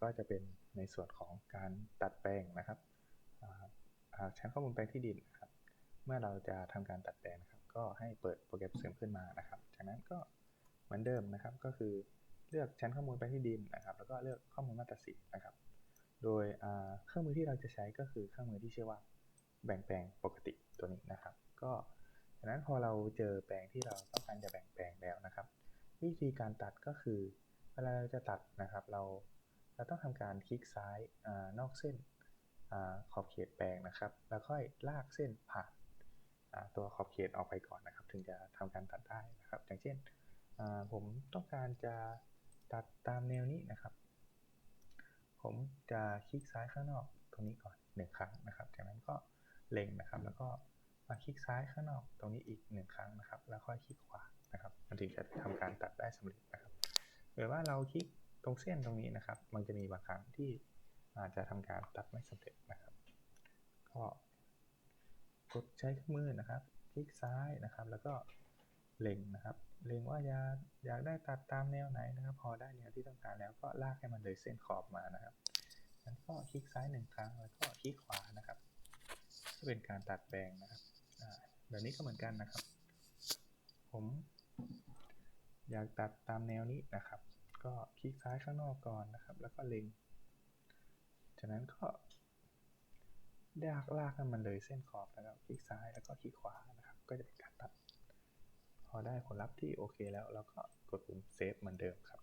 ก็จะเป็นในส่วนของการตัดแปลงนะครับชั้นข้อมูลแปลงที่ดินนะครับ เมื่อเราจะทำการตัดแปลงนะครับ ก็ให้เปิดโปรแกรมเสริมขึ้นมานะครับ จากนั้นก็เหมือนเดิมนะครับ ก็คือเลือกชั้นข้อมูลแปลงที่ดินนะครับ แล้วก็เลือกข้อมูลมาตราสิบนะครับ โดยเครื่องมือที่เราจะใช้ก็คือเครื่องมือที่ชื่อว่าแบ่งแปลงปกติตัวนี้นะครับ ก็จากนั้นพอเราเจอแปลงที่เราต้องการจะแบ่งแปลงแล้วนะครับ วิธีการตัดก็คือเวลาเราจะตัดนะครับ เรา เราต้องทำการคลิกซ้ายอานอกเส้นอขอบเขตแปลงนะครับ แล้วค่อยลากเส้นผ่านาตัวขอบเขตออกไปก่อนนะครับ ถึงจะทำการตัดได้นะครับ อย่างเช่นผมต้องการจะตัดตามแนวนี้นะครับ ผมจะคลิกซ้ายข้างนอกตรงนี้ก่อนหนึ่งครั้งนะครับ จากนั้นก็เล็งนะครับ แล้วก็มาคลิกซ้ายข้างนอกตรงนี้อีกหนึ่งครั้งนะครับ แล้วค่อยคลิกขวานะครับ มันถึงจะทำการตัดได้สำเร็จนะครับหรือว่าเราคลิก ตรงเส้นตรงนี้นะครับ มันจะมีบางครั้งที่อาจจะทำการตัดไม่สำเร็จนะครับ ก็กดใช้เครื่องมือนะครับ คลิกซ้ายนะครับ แล้วก็เล็งนะครับ เล็งว่าอยากอยากได้ตัดตามแนวไหนนะครับ พอได้แนวที่ต้องการแล้วก็ลากให้มันเลยเส้นขอบมานะครับแล้วก็คลิกซ้ายหนึ่งครั้ง แล้วก็คลิกขวานะครับจะเป็นการตัดแปลงนะครับแบบนี้ก็เหมือนกันนะครับ ผม อยากตัดตามแนวนี้นะครับ ก็คลิกซ้ายข้างนอกก่อนนะครับ แล้วก็เล็ง จากนั้นก็ลากลากให้มันเลยเส้นขอบนะครับคลิกซ้ายแล้วก็คลิกขวานะครับ ก็จะเป็นการตัด พอได้ผลลัพธ์ที่โอเคแล้วเราก็กดปุ่มเซฟเหมือนเดิมครับ